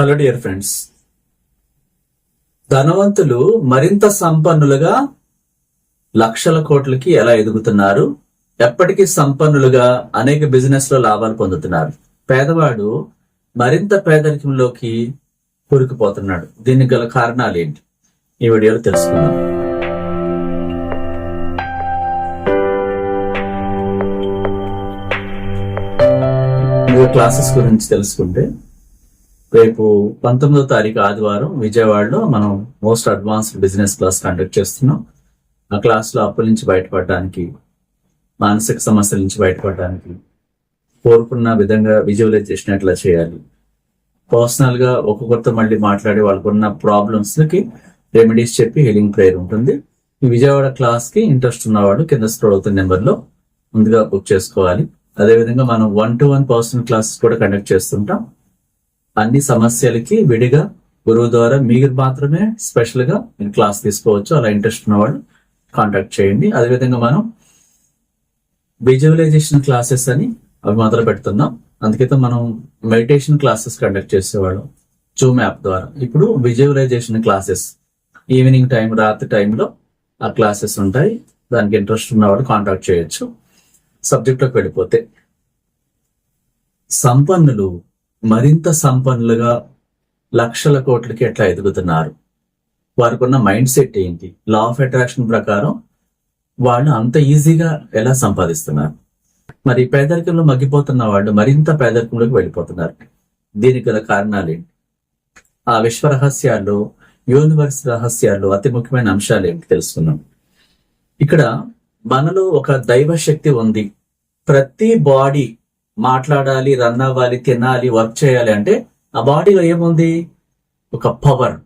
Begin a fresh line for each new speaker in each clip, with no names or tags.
Hello dear friends ధనవంతులు మరింత సంపన్నులుగా లక్షల కోట్లకి ఎలా ఎదుగుతున్నారు? ఎప్పటికీ సంపన్నులుగా అనేక బిజినెస్లో లాభాలు పొందుతున్నారు. పేదవాడు మరింత పేదరికంలోకి కూరుకుపోతున్నాడు. దీనికి గల కారణాలు ఏంటి? ఈ వీడియోలో తెలుసుకుందాం. క్లాసెస్ గురించి తెలుసుకుంటే రేపు పంతొమ్మిదో తారీఖు ఆదివారం విజయవాడలో మనం most advanced business class conduct చేస్తున్నాం. ఆ క్లాస్లో అప్పుల నుంచి బయటపడడానికి మానసిక సమస్యల నుంచి బయటపడడానికి కోరుకున్న విధంగా విజువలైజ్ ఎట్లా చేయాలి? పర్సనల్గా ఒక్కొక్కరితో మళ్ళీ మాట్లాడి వాళ్ళకున్న ప్రాబ్లమ్స్కి రెమెడీస్ చెప్పి హీలింగ్ ప్రేయర్ ఉంటుంది. ఈ విజయవాడ క్లాస్కి ఇంట్రెస్ట్ ఉన్నవాళ్ళు కింద స్క్రోల్ అవుతున్న నెంబర్లో ముందుగా బుక్ చేసుకోవాలి. అదేవిధంగా మనం one to one personal classes కూడా కండక్ట్ చేస్తుంటాం. అన్ని సమస్యలకి విడిగా గురువు ద్వారా మీరు మాత్రమే స్పెషల్గా మీరు క్లాస్ తీసుకోవచ్చు. అలా ఇంట్రెస్ట్ ఉన్నవాళ్ళు కాంటాక్ట్ చేయండి. అదేవిధంగా మనం విజువలైజేషన్ క్లాసెస్ అని అవి మొదలు పెడుతున్నాం. అందుకైతే మనం మెడిటేషన్ క్లాసెస్ కండక్ట్ చేసేవాళ్ళం. జూమ్ యాప్ ద్వారా. ఇప్పుడు విజువలైజేషన్ క్లాసెస్ ఈవినింగ్ టైం రాత్రి టైంలో ఆ క్లాసెస్ ఉంటాయి. దానికి ఇంట్రెస్ట్ ఉన్నవాడు కాంటాక్ట్ చేయొచ్చు. సబ్జెక్ట్లోకి వెళ్ళిపోతే సంపన్నులు మరింత సంపన్నులుగా లక్షల కోట్లకి ఎట్లా ఎదుగుతున్నారు. వారికి ఉన్న మైండ్ సెట్ ఏంటి? లా ఆఫ్ అట్రాక్షన్ ప్రకారం వాళ్ళు అంత ఈజీగా ఎలా సంపాదిస్తున్నారు? మరి పేదరికంలో మగ్గిపోతున్న వాళ్ళు మరింత పేదరికంలోకి వెళ్ళిపోతున్నారు. దీనికి గల కారణాలు ఏంటి? ఆ విశ్వ రహస్యాలు యూనివర్స్ రహస్యాలు అతి ముఖ్యమైన అంశాలు ఏంటి తెలుసుకున్నాం ఇక్కడ మనలో ఒక దైవ శక్తి ఉంది. ప్రతి బాడీ మాట్లాడాలి రన్ అవ్వాలి తినాలి వర్క్ చేయాలి అంటే ఆ బాడీలో ఏముంది? ఒక పవర్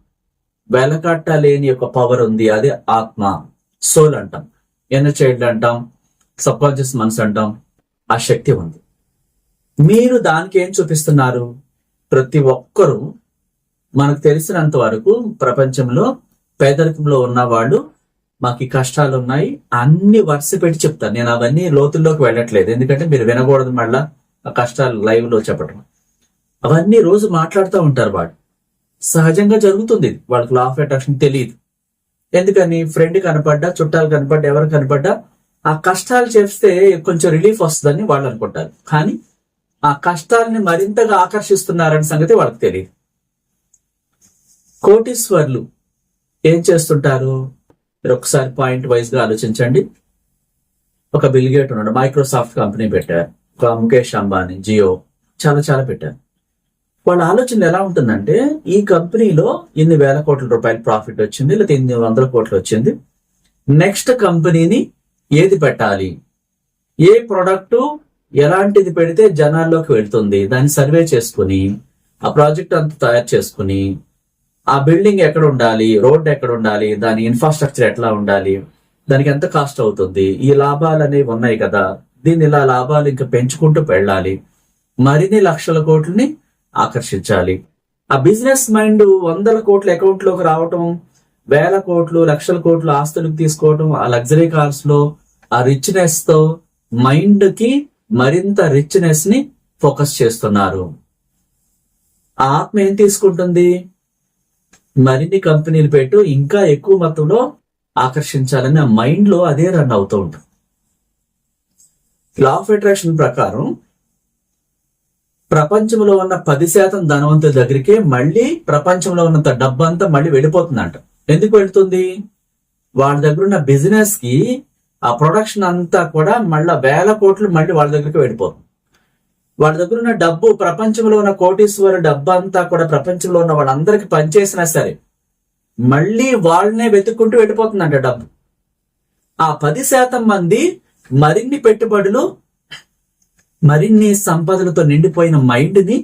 వెలకట్ట లేని ఒక పవర్ ఉంది. అది ఆత్మ. సోల్ అంటాం. ఎన్నర్ చైల్డ్ అంటాం. సబ్ కాన్షియస్ మనసు అంటాం. ఆ శక్తి ఉంది. మీరు దానికి ఏం చూపిస్తున్నారు? ప్రతి ఒక్కరూ మనకు తెలిసినంత వరకు ప్రపంచంలో పేదరికంలో ఉన్న వాళ్ళు మాకు ఈ కష్టాలు ఉన్నాయి అన్ని వరుస పెట్టి చెప్తాను నేను అవన్నీ లోతుల్లోకి వెళ్ళట్లేదు. ఎందుకంటే మీరు వినకూడదు మళ్ళా. కష్టాలు లైవ్లో అవన్నీ రోజు మాట్లాడుతూ ఉంటారు వాళ్ళు సహజంగా జరుగుతుంది. వాళ్ళకి లా ఆఫ్ అట్రాక్షన్ తెలియదు ఎందుకని? ఫ్రెండ్ కనపడ్డా చుట్టాలు కనపడ్డా ఎవరు కనపడ్డా ఆ కష్టాలు చేస్తే కొంచెం రిలీఫ్ వస్తుందని వాళ్ళు అనుకుంటారు. కానీ ఆ కష్టాలని మరింతగా ఆకర్షిస్తున్నారనే సంగతి వాళ్ళకి తెలియదు కోటీశ్వర్లు ఏం చేస్తుంటారు? మీరు ఒకసారి పాయింట్ వైజ్గా ఆలోచించండి. ఒక బిల్గేట్ ఉన్నాడు మైక్రోసాఫ్ట్ కంపెనీ పెట్టారు. ముఖేష్ అంబానీ జియో చాలా చాలా పెట్టారు. వాళ్ళ ఆలోచన ఎలా ఉంటుందంటే ఈ కంపెనీలో ఇన్ని వేల కోట్ల రూపాయల ప్రాఫిట్ వచ్చింది లేదా ఇన్ని వందల కోట్లు వచ్చింది. నెక్స్ట్ కంపెనీని ఏది పెట్టాలి? ఏ ప్రోడక్ట్ ఎలాంటిది పెడితే జనాల్లోకి వెళ్తుంది? దాన్ని సర్వే చేసుకుని ఆ ప్రాజెక్ట్ అంతా తయారు చేసుకుని ఆ బిల్డింగ్ ఎక్కడ ఉండాలి? రోడ్ ఎక్కడ ఉండాలి? దాని ఇన్ఫ్రాస్ట్రక్చర్ ఎట్లా ఉండాలి? దానికి ఎంత కాస్ట్ అవుతుంది? ఈ లాభాలు అనేవి ఉన్నాయి కదా. దీన్ని ఇలా లాభాలు ఇంకా పెంచుకుంటూ వెళ్ళాలి మరిన్ని లక్షల కోట్లని ఆకర్షించాలి. ఆ బిజినెస్ మైండ్ వందల కోట్ల అకౌంట్లోకి రావటం వేల కోట్లు లక్షల కోట్లు ఆస్తులకు తీసుకోవటం ఆ లగ్జరీ కార్స్లో ఆ రిచ్నెస్తో మైండ్కి మరింత రిచ్నెస్ని ఫోకస్ చేస్తున్నారు. ఆ ఆత్మ ఏం తీసుకుంటుంది? మరిన్ని కంపెనీలు పెట్టు ఇంకా ఎక్కువ మొత్తంలో ఆకర్షించాలని ఆ మైండ్లో అదే రన్ అవుతూ ఉంటుంది. లా ఆఫ్ అట్రాక్షన్ ప్రకారం ప్రపంచంలో ఉన్న పది శాతం ధనవంతుల దగ్గరికే మళ్ళీ ప్రపంచంలో ఉన్నంత డబ్బంతా మళ్ళీ వెళ్ళిపోతుందంట. ఎందుకు వెళుతుంది? వాళ్ళ దగ్గర ఉన్న బిజినెస్కి ఆ ప్రొడక్షన్ అంతా కూడా మళ్ళా వేల కోట్లు మళ్ళీ వాళ్ళ దగ్గరికి వెళ్ళిపోతుంది. వాళ్ళ దగ్గర ఉన్న డబ్బు ప్రపంచంలో ఉన్న కోటీశ్వర డబ్బు అంతా కూడా ప్రపంచంలో ఉన్న వాళ్ళందరికీ పనిచేసినా సరే మళ్ళీ వాళ్ళనే వెతుక్కుంటూ వెళ్ళిపోతుందంట డబ్బు. ఆ పది శాతం మంది మరిన్ని పెట్టుబడులు మరిన్ని సంపదలతో నిండిపోయిన మైండ్ని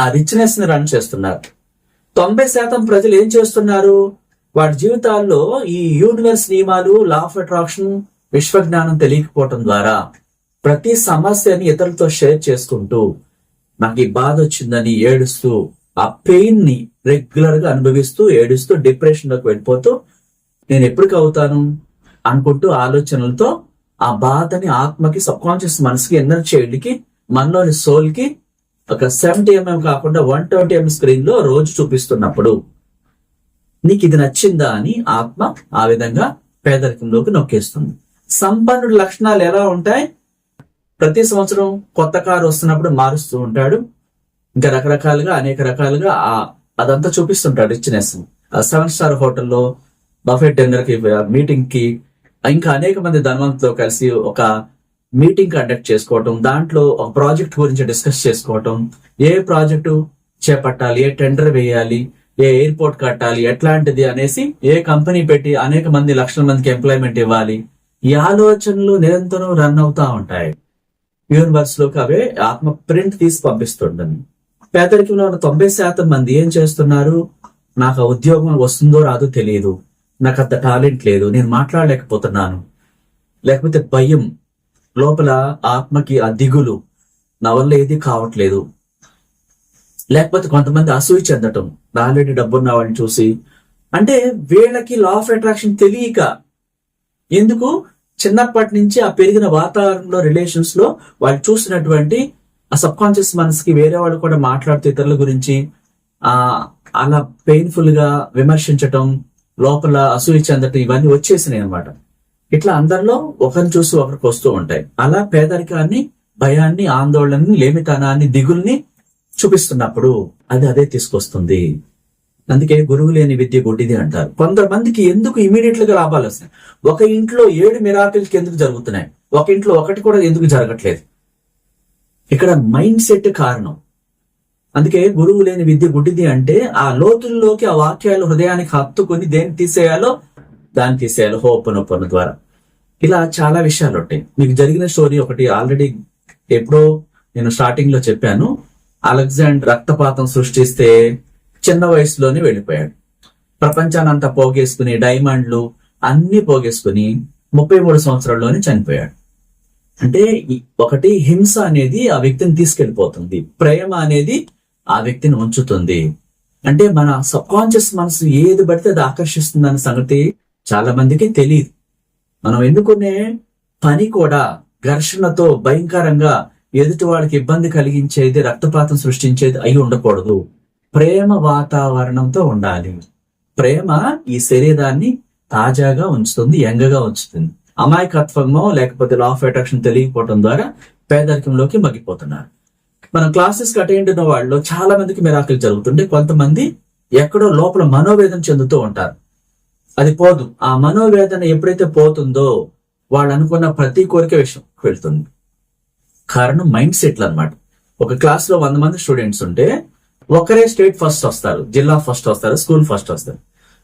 ఆ రిచ్నెస్ని రన్ చేస్తున్నారు. తొంభై శాతం ప్రజలు ఏం చేస్తున్నారు? వాడి జీవితాల్లో ఈ యూనివర్స్ నియమాలు లా ఆఫ్ అట్రాక్షన్ విశ్వజ్ఞానం తెలియకపోవటం ద్వారా ప్రతి సమస్యని ఇతరులతో షేర్ చేసుకుంటూ నాకు ఈ బాధ వచ్చిందని ఏడుస్తూ ఆ పెయిన్ని రెగ్యులర్గా అనుభవిస్తూ ఏడుస్తూ డిప్రెషన్లోకి వెళ్ళిపోతూ నేను ఎప్పటికి అవుతాను అనుకుంటూ ఆలోచనలతో ఆ బాధని ఆత్మకి సబ్ కాన్షియస్ మనసుకి ఎన్నర్ చైల్డ్కి మనలోని సోల్కి ఒక సెవెంటీ ఎంఎం mm కాకుండా వన్ ట్వంటీ ఎంఎం స్క్రీన్లో రోజు చూపిస్తున్నప్పుడు నీకు ఇది నచ్చిందా అని ఆత్మ ఆ విధంగా పేదరికంలోకి నొక్కేస్తుంది. సంపన్నుడి లక్షణాలు ఎలా ఉంటాయి? ప్రతి సంవత్సరం కొత్త కారు వస్తున్నప్పుడు మారుస్తూ ఉంటాడు. ఇంకా రకరకాలుగా అనేక రకాలుగా ఆ అదంతా చూపిస్తుంటాడు రిచ్నెస్ సెవెన్ స్టార్ హోటల్లో బఫెట్ డిన్నర్కి మీటింగ్కి ఇంకా అనేక మంది ధనవంతులతో కలిసి ఒక మీటింగ్ కండక్ట్ చేసుకోవటం దాంట్లో ఒక ప్రాజెక్ట్ గురించి డిస్కస్ చేసుకోవటం ఏ ప్రాజెక్టు చేపట్టాలి ఏ టెండర్ వేయాలి ఏ ఎయిర్పోర్ట్ కట్టాలి ఎట్లాంటిది అనేసి ఏ కంపెనీ పెట్టి అనేక మంది లక్షల మందికి ఎంప్లాయ్మెంట్ ఇవ్వాలి. ఈ ఆలోచనలు నిరంతరం రన్ అవుతా ఉంటాయి. యూనివర్స్లోకి అవే ఆత్మ ప్రింట్ తీసి పంపిస్తుంటుంది. పేదరికంలో ఉన్న తొంభై శాతం మంది ఏం చేస్తున్నారు? నాకు ఉద్యోగం వస్తుందో రాదో తెలియదు. నాకు అంత టాలెంట్ లేదు నేను మాట్లాడలేకపోతున్నాను. లేకపోతే భయం లోపల ఆత్మకి ఆ దిగులు నా వల్ల ఏది కావట్లేదు. లేకపోతే కొంతమంది అసూయ చెందటం ఆల్రెడీ డబ్బున్న వాళ్ళని చూసి. అంటే వీళ్ళకి లా ఆఫ్ అట్రాక్షన్ తెలియక ఎందుకు? చిన్నప్పటి నుంచి ఆ పెరిగిన వాతావరణంలో రిలేషన్స్లో వాళ్ళు చూసినటువంటి ఆ సబ్ కాన్షియస్ మనసుకి వేరే వాళ్ళు కూడా మాట్లాడుతూ ఇతరుల గురించి ఆ అలా పెయిన్ఫుల్గా విమర్శించటం లోపల అసూయ చెందటం ఇవన్నీ వచ్చేసినాయి అనమాట ఇట్లా అందరిలో ఒకరిని చూసి ఒకరికి వస్తూ ఉంటాయి. అలా పేదరికాన్ని భయాన్ని ఆందోళనని లేమితనాన్ని దిగుల్ని చూపిస్తున్నప్పుడు అది అదే తీసుకొస్తుంది. అందుకే గురువు లేని విద్య గుడ్డిది అంటారు. కొంతమందికి ఎందుకు ఇమీడియట్గా లాభాలు వస్తాయి ఒక ఇంట్లో ఏడు మిరాకిల్స్ ఎందుకు జరుగుతున్నాయి? ఒక ఇంట్లో ఒకటి కూడా ఎందుకు జరగట్లేదు? ఇక్కడ మైండ్ సెట్ కారణం. అందుకే గురువు లేని విద్య గుడ్డిది అంటే ఆ లోతుల్లోకి ఆ వాక్యాలు హృదయానికి హత్తుకొని దేన్ని తీసేయాలో దాన్ని తీసేయాలి హోపనొప్పన ద్వారా. ఇలా చాలా విషయాలు ఉంటాయి. మీకు జరిగిన స్టోరీ ఒకటి ఆల్రెడీ ఎప్పుడో నేను స్టార్టింగ్లో చెప్పాను. అలెగ్జాండర్ రక్తపాతం సృష్టిస్తే చిన్న వయసులోనే వెళ్ళిపోయాడు. ప్రపంచానంతా పోగేసుకుని డైమండ్లు అన్ని పోగేసుకుని ముప్పై మూడు సంవత్సరాల్లోనే చనిపోయాడు. అంటే ఒకటి హింస అనేది ఆ వ్యక్తిని తీసుకెళ్ళిపోతుంది ప్రేమ అనేది ఆ వ్యక్తిని ఉంచుతుంది. అంటే మన సబ్ కాన్షియస్ మనసు ఏది పడితే అది ఆకర్షిస్తుంది అన్న సంగతి చాలా మందికి తెలియదు మనం ఎన్నుకునే పని కూడా ఘర్షణతో భయంకరంగా ఎదుటి వాళ్ళకి ఇబ్బంది కలిగించేది రక్తపాతం సృష్టించేది అయి ఉండకూడదు. ప్రేమ వాతావరణంతో ఉండాలి. ప్రేమ ఈ శరీరాన్ని తాజాగా ఉంచుతుంది యంగగా ఉంచుతుంది. అమాయకత్వమో లేకపోతే లా ఆఫ్ అట్రాక్షన్ తెలియకపోవడం ద్వారా పేదరికంలోకి మగ్గిపోతున్నారు. మనం క్లాసెస్కి అటెండ్ అయిన వాళ్ళు చాలా మందికి మిరాకిల్ జరుగుతుంటే కొంతమంది ఎక్కడో లోపల మనోవేదన చెందుతూ ఉంటారు. అది పోదు. ఆ మనోవేదన ఎప్పుడైతే పోతుందో వాళ్ళు అనుకున్న ప్రతి కోరిక విషయం వెళ్తుంది. కారణం మైండ్ సెట్లు అన్నమాట. ఒక క్లాస్లో వంద మంది స్టూడెంట్స్ ఉంటే ఒకరే స్టేట్ ఫస్ట్ వస్తారు. జిల్లా ఫస్ట్ వస్తారు. స్కూల్ ఫస్ట్ వస్తారు.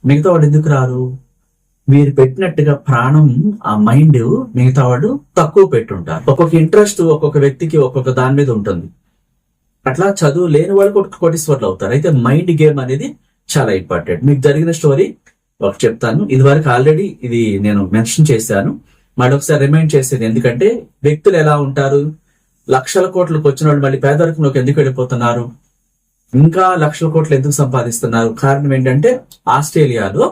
మిగతా వాడు ఎందుకు రారు? మీరు పెట్టినట్టుగా ప్రాణం ఆ మైండ్ మిగతా వాడు తక్కువ పెట్టుంటారు. ఒక్కొక్క ఇంట్రెస్ట్ ఒక్కొక్క వ్యక్తికి ఒక్కొక్క దాని మీద ఉంటుంది. అట్లా చదువు లేని వాళ్ళు కూడా కోటీశ్వర్లు అవుతారు. అయితే మైండ్ గేమ్ అనేది చాలా ఇంపార్టెంట్. మీకు జరిగిన స్టోరీ ఒక చెప్తాను. ఇది వరకు ఆల్రెడీ ఇది నేను మెన్షన్ చేశాను. మరొకసారి రిమైండ్ చేసేది ఎందుకంటే వ్యక్తులు ఎలా ఉంటారు? లక్షల కోట్లకు వచ్చిన వాళ్ళు మళ్ళీ పేదరికంలోకి ఎందుకు వెళ్ళిపోతున్నారు? ఇంకా లక్షల కోట్లు ఎందుకు సంపాదిస్తున్నారు? కారణం ఏంటంటే ఆస్ట్రేలియాలో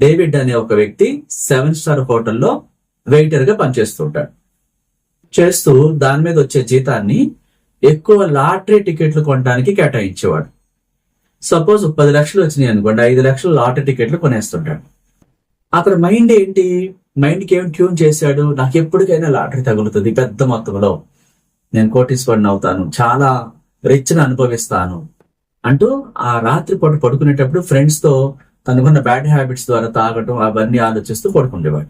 డేవిడ్ అనే ఒక వ్యక్తి సెవెన్ స్టార్ హోటల్లో వెయిటర్గా పనిచేస్తుంటాడు చేస్తూ దాని మీద వచ్చే జీతాన్ని ఎక్కువ లాటరీ టికెట్లు కొనడానికి కేటాయించేవాడు. సపోజ్ పది లక్షలు వచ్చినాయి అనుకోండి ఐదు లక్షలు లాటరీ టికెట్లు కొనేస్తుంటాడు. అతని మైండ్ ఏంటి? మైండ్కి ఏం ట్యూన్ చేశాడు? నాకు ఎప్పటికైనా లాటరీ తగులుతుంది పెద్ద మొత్తంలో. నేను కోటీశ్వరుని అవుతాను చాలా రిచ్ని అనుభవిస్తాను అంటూ ఆ రాత్రి పూట పడుకునేటప్పుడు ఫ్రెండ్స్తో తనకున్న బ్యాడ్ హ్యాబిట్స్ ద్వారా తాగటం అవన్నీ ఆలోచిస్తూ పడుకుండేవాడు.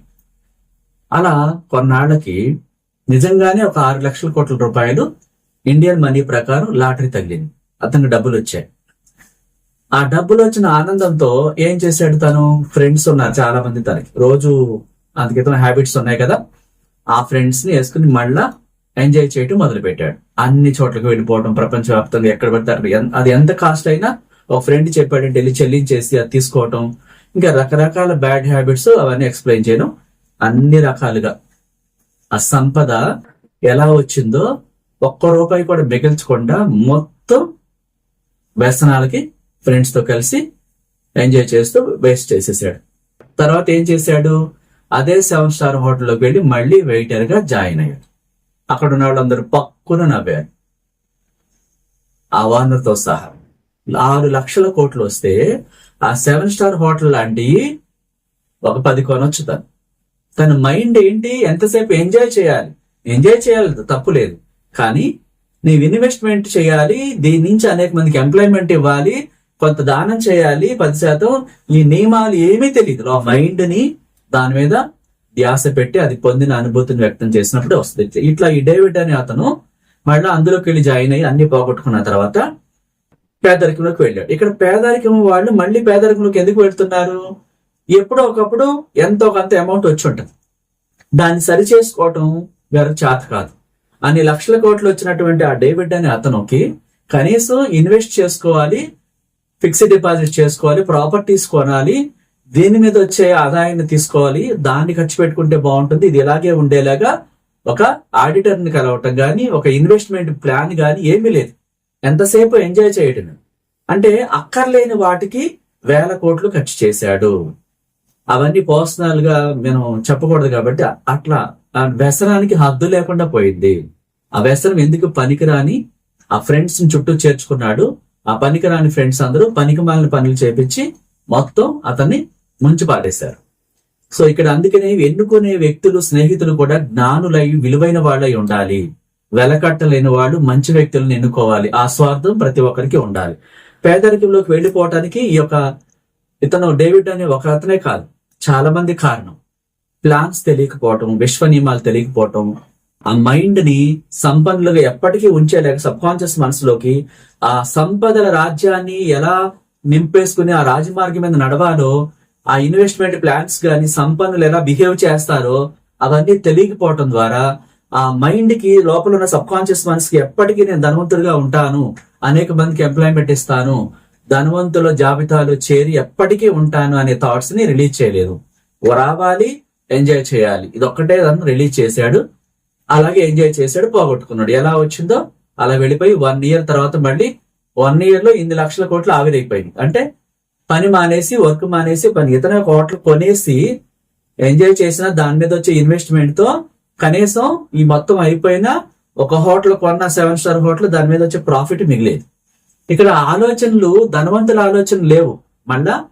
అలా కొన్నాళ్ళకి నిజంగానే ఒక ఆరు లక్షల కోట్ల రూపాయలు ఇండియన్ మనీ ప్రకారం లాటరీ తగిలింది. అతనికి డబ్బులు వచ్చాయి. ఆ డబ్బులు వచ్చిన ఆనందంతో ఏం చేశాడు తను? ఫ్రెండ్స్ ఉన్నారు చాలా మంది తనకి. రోజు అందుకే హ్యాబిట్స్ ఉన్నాయి కదా. ఆ ఫ్రెండ్స్ని వేసుకుని మళ్ళా ఎంజాయ్ చేయటం మొదలు పెట్టాడు అన్ని చోట్లకు వెళ్ళిపోవడం ప్రపంచవ్యాప్తంగా ఎక్కడ పడితే అక్కడ అది ఎంత కాస్ట్ అయినా ఒక ఫ్రెండ్ చెప్పాడంటే వెళ్ళి చెల్లించేసి అది తీసుకోవటం ఇంకా రకరకాల బ్యాడ్ హ్యాబిట్స్ అవన్నీ ఎక్స్ప్లెయిన్ చేయడం అన్ని రకాలుగా. ఆ సంపద ఎలా వచ్చిందో ఒక్క రూపాయి కూడా మిగిల్చకుండా మొత్తం వ్యసనాలకి ఫ్రెండ్స్తో కలిసి ఎంజాయ్ చేస్తూ వేస్ట్ చేసేసాడు. తర్వాత ఏం చేశాడు? అదే సెవెన్ స్టార్ హోటల్లోకి వెళ్ళి మళ్ళీ వెయిటర్గా జాయిన్ అయ్యాడు. అక్కడ ఉన్న వాళ్ళందరూ పక్కున నవ్వారు. ఆ ఓనర్తో సహా ఆరు లక్షల కోట్లు వస్తే ఆ సెవెన్ స్టార్ హోటల్ లాంటి ఒక పది కొనొచ్చు తను. తన మైండ్ ఏంటి? ఎంతసేపు ఎంజాయ్ చేయాలి? ఎంజాయ్ చేయాలి తప్పు లేదు. కానీ నీవు ఇన్వెస్ట్మెంట్ చేయాలి దీని నుంచి అనేక మందికి ఎంప్లాయ్మెంట్ ఇవ్వాలి కొంత దానం చేయాలి పది శాతం ఈ నియమాలు ఏమీ తెలియదు ఆ మైండ్ని దాని మీద ధ్యాస పెట్టి అది పొందిన అనుభూతిని వ్యక్తం చేసినప్పుడు వస్తుంది. ఇట్లా ఈ డేవిడ్ అనే అతను మళ్ళీ అందులోకి వెళ్ళి జాయిన్ అయ్యి అన్ని పోగొట్టుకున్న తర్వాత పేదరికంలోకి వెళ్ళాడు. ఇక్కడ పేదరికం వాళ్ళు మళ్ళీ పేదరికంలోకి ఎందుకు వెళ్తున్నారు? ఎప్పుడో ఒకప్పుడు ఎంతో కొంత అమౌంట్ వచ్చి ఉంటుంది. దాన్ని సరి చేసుకోవటం వేరే చేత కాదు. అన్ని లక్షల కోట్లు వచ్చినటువంటి ఆ డేవిడ్ అనే అతనుకి కనీసం ఇన్వెస్ట్ చేసుకోవాలి ఫిక్స్డ్ డిపాజిట్ చేసుకోవాలి ప్రాపర్టీస్ కొనాలి దీని మీద వచ్చే ఆదాయాన్ని తీసుకోవాలి దాన్ని ఖర్చు పెట్టుకుంటే బాగుంటుంది. ఇది ఇలాగే ఉండేలాగా ఒక ఆడిటర్ని కలవటం కానీ ఒక ఇన్వెస్ట్మెంట్ ప్లాన్ కానీ ఏమీ లేదు. ఎంతసేపు ఎంజాయ్ చేయటం? అంటే అక్కర్లేని వాటికి వేల కోట్లు ఖర్చు చేశాడు. అవన్నీ పర్సనల్గా మనం చెప్పకూడదు కాబట్టి అట్లా ఆ వ్యసనానికి హద్దు లేకుండా పోయింది. ఆ వ్యసనం ఎందుకు పనికిరాని? ఆ ఫ్రెండ్స్ని చుట్టూ చేర్చుకున్నాడు. ఆ పనికిరాని ఫ్రెండ్స్ అందరూ పనికి మాలిన పనులు చేపించి మొత్తం అతన్ని ముంచి పాటేశారు సో ఇక్కడ అందుకనే ఎన్నుకునే వ్యక్తులు స్నేహితులు కూడా జ్ఞానులై విలువైన వాళ్ళై ఉండాలి. వెలకట్టలేని వాళ్ళు మంచి వ్యక్తులను ఎన్నుకోవాలి. ఆ స్వార్థం ప్రతి ఒక్కరికి ఉండాలి. పేదరికంలోకి వెళ్ళిపోవటానికి ఈ యొక్క ఇతను డేవిడ్ అనే ఒక అతనే కాదు. చాలా మంది కారణం. ప్లాన్స్ తెలియకపోవటం విశ్వ నియమాలు తెలియకపోవటం ఆ మైండ్ని సంపన్నులుగా ఎప్పటికీ ఉంచేలేక సబ్ కాన్షియస్ మనసులోకి ఆ సంపదల రాజ్యాన్ని ఎలా నింపేసుకుని ఆ రాజమార్గం మీద నడవాలో ఆ ఇన్వెస్ట్మెంట్ ప్లాన్స్ గాని సంపన్నులు ఎలా బిహేవ్ చేస్తారో అవన్నీ తెలియకపోవటం ద్వారా ఆ మైండ్కి లోపల ఉన్న సబ్ కాన్షియస్ మనసుకి ఎప్పటికీ నేను ధనవంతుడిగా ఉంటాను అనేక మందికి ఎంప్లాయ్మెంట్ ఇస్తాను ధనవంతుల జాబితాలో చేరి ఎప్పటికీ ఉంటాను అనే థాట్స్ని రిలీజ్ చేయలేదు. రావాలి ఎంజాయ్ చేయాలి. ఇది ఒక్కటే రన్ రిలీజ్ చేశాడు. అలాగే ఎంజాయ్ చేశాడు పోగొట్టుకున్నాడు. ఎలా వచ్చిందో అలా వెళ్ళిపోయి వన్ ఇయర్ తర్వాత మళ్ళీ వన్ ఇయర్లో ఇన్ని లక్షల కోట్లు ఆవిరైపోయింది అంటే పని మానేసి వర్క్ మానేసి పని ఇతర కోట్లు కొనేసి ఎంజాయ్ చేసిన దాని మీద వచ్చే ఇన్వెస్ట్మెంట్తో కనీసం ఈ మొత్తం అయిపోయినా ఒక హోటల్ కొన్న సెవెన్ స్టార్ హోటల్ దాని మీద వచ్చే ప్రాఫిట్ మిగిలేదు. ఇక్కడ ఆలోచనలు ధనవంతుల ఆలోచనలు లేవు. మళ్ళా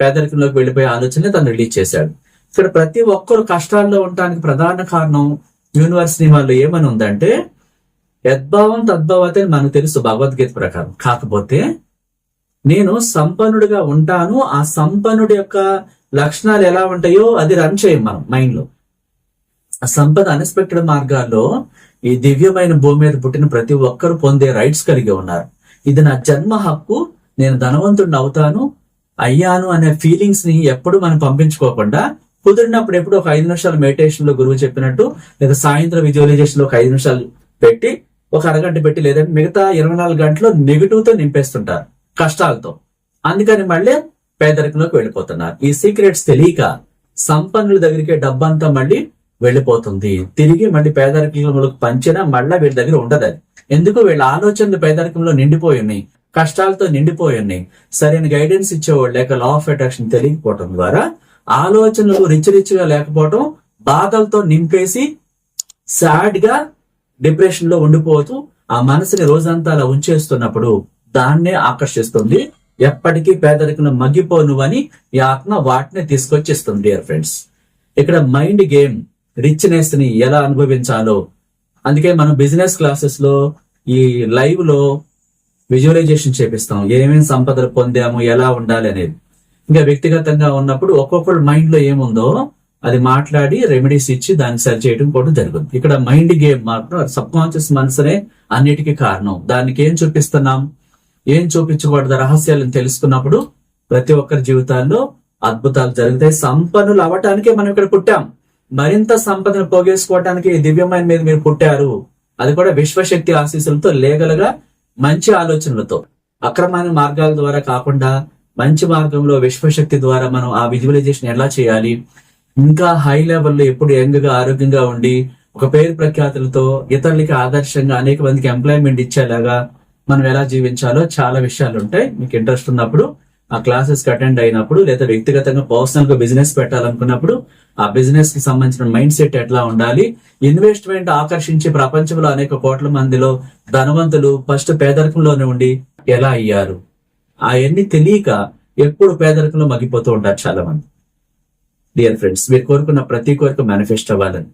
పేదరికంలోకి వెళ్ళిపోయే ఆలోచనే తను రిలీజ్ చేశాడు. ఇక్కడ ప్రతి ఒక్కరు కష్టాల్లో ఉండటానికి ప్రధాన కారణం యూనివర్స్ నియమాల్లో ఏమని ఉందంటే యద్భావం తద్భావతే అని మనకు తెలుసు భగవద్గీత ప్రకారం. కాకపోతే నేను సంపన్నుడిగా ఉంటాను ఆ సంపన్నుడి యొక్క లక్షణాలు ఎలా ఉంటాయో అది రన్ చేయం మనం మైండ్లో. ఆ సంపద అన్ఎక్స్పెక్టెడ్ మార్గాల్లో ఈ దివ్యమైన భూమి మీద పుట్టిన ప్రతి ఒక్కరు పొందే రైట్స్ కలిగి ఉన్నారు. ఇది నా జన్మ హక్కు నేను ధనవంతుడిని అవుతాను అయ్యాను అనే ఫీలింగ్స్ని ఎప్పుడు మనం పంపించుకోకుండా కుదిరినప్పుడు ఎప్పుడు ఒక ఐదు నిమిషాలు మెడిటేషన్లో గురువు చెప్పినట్టు లేదా సాయంత్రం విజువలైజేషన్లో ఒక ఐదు నిమిషాలు పెట్టి ఒక అరగంట పెట్టి లేదంటే మిగతా ఇరవై నాలుగు గంటలు నెగిటివ్తో నింపేస్తుంటారు కష్టాలతో. అందుకని మళ్ళీ పేదరికంలోకి వెళ్ళిపోతున్నారు. ఈ సీక్రెట్స్ తెలియక సంపన్నుల దగ్గరికి డబ్బంతా మళ్ళీ వెళ్ళిపోతుంది. తిరిగి మళ్ళీ పేదరికంలోకి పంచినా మళ్ళా వీళ్ళ దగ్గర ఉండదు అది. ఎందుకు? వీళ్ళ ఆలోచనలు పేదరికంలో నిండిపోయి ఉన్నాయి. కష్టాలతో నిండిపోయి ఉన్నాయి. సరైన గైడెన్స్ ఇచ్చేవాళ్ళు లేక లా ఆఫ్ అట్రాక్షన్ తెలియకపోవడం ద్వారా ఆలోచనలు రిచ్ రిచ్గా లేకపోవడం బాధలతో నింపేసి సాడ్గా డిప్రెషన్లో ఉండిపోతూ ఆ మనసుని రోజంతా అలా ఉంచేస్తున్నప్పుడు దాన్నే ఆకర్షిస్తుంది. ఎప్పటికీ పేదరికను మగ్గిపోను అని ఈ ఆత్మ వాటిని తీసుకొచ్చిస్తుంది డియర్ ఫ్రెండ్స్ ఇక్కడ మైండ్ గేమ్ రిచ్నెస్ని ఎలా అనుభవించాలో. అందుకే మనం బిజినెస్ క్లాసెస్లో ఈ లైవ్లో విజువలైజేషన్ చేపిస్తాం. ఏమేమి సంపదలు పొందాము ఎలా ఉండాలి అనేది. ఇంకా వ్యక్తిగతంగా ఉన్నప్పుడు ఒక్కొక్కరు మైండ్లో ఏముందో అది మాట్లాడి రెమెడీస్ ఇచ్చి దాన్ని సరి చేయడం కూడా జరుగుతుంది. ఇక్కడ మైండ్ గేమ్ మాత్రం సబ్ కాన్షియస్ మనసునే అన్నిటికీ కారణం. దానికి ఏం చూపిస్తున్నాం? ఏం చూపించకూడదు? రహస్యాలను తెలుసుకున్నప్పుడు ప్రతి ఒక్కరి జీవితాల్లో అద్భుతాలు జరుగుతాయి. సంపన్నులు అవటానికే మనం ఇక్కడ పుట్టాం. మరింత సంపదను పోగేసుకోవటానికి దివ్యమైన మీద మీరు పుట్టారు. అది కూడా విశ్వశక్తి ఆశీస్సులతో లేగలగా మంచి ఆలోచనలతో అక్రమైన మార్గాల ద్వారా కాకుండా మంచి మార్గంలో విశ్వశక్తి ద్వారా మనం ఆ విజువలైజేషన్ ఎలా చేయాలి? ఇంకా హై లెవెల్లో ఎప్పుడు యంగ్గా ఆరోగ్యంగా ఉండి ఒక పేరు ప్రఖ్యాతులతో ఇతరులకి ఆదర్శంగా అనేక మందికి ఎంప్లాయ్మెంట్ ఇచ్చేలాగా మనం ఎలా జీవించాలో చాలా విషయాలు ఉంటాయి. మీకు ఇంట్రెస్ట్ ఉన్నప్పుడు ఆ క్లాసెస్ అటెండ్ అయినప్పుడు లేదా వ్యక్తిగతంగా పర్సనల్గా బిజినెస్ పెట్టాలనుకున్నప్పుడు ఆ బిజినెస్కి సంబంధించిన మైండ్ సెట్ ఎట్లా ఉండాలి? ఇన్వెస్ట్మెంట్ ఆకర్షించి ప్రపంచంలో అనేక కోట్ల మందిలో ధనవంతులు ఫస్ట్ పేదరికంలోనే ఉండి ఎలా అయ్యారు? అవన్నీ తెలియక ఎప్పుడు పేదరికంలో మగ్గిపోతూ ఉంటారు చాలా మంది డియర్ ఫ్రెండ్స్ మీరు కోరుకున్న ప్రతి కోరిక మేనిఫెస్ట్ అవ్వాలని.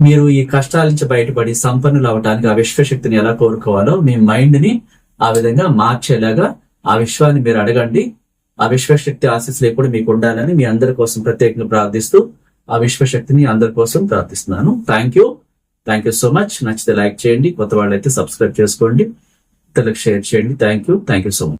మీరు ఈ కష్టాల నుంచి బయటపడి సంపన్నులు అవటానికి ఆ విశ్వశక్తిని ఎలా కోరుకోవాలో మీ మైండ్ని ఆ విధంగా మార్చేలాగా ఆ విశ్వాన్ని మీరు అడగండి. ఆ విశ్వశక్తి ఆశీస్సులు ఎప్పుడు మీకు ఉండాలని మీ అందరి కోసం ప్రత్యేకంగా ప్రార్థిస్తూ ఆ విశ్వశక్తిని అందరి కోసం ప్రార్థిస్తున్నాను. Thank you thank you so much నచ్చితే లైక్ చేయండి కొత్త వాళ్ళైతే సబ్స్క్రైబ్ చేసుకోండి. ఇతరులకు షేర్ చేయండి. Thank you thank you so much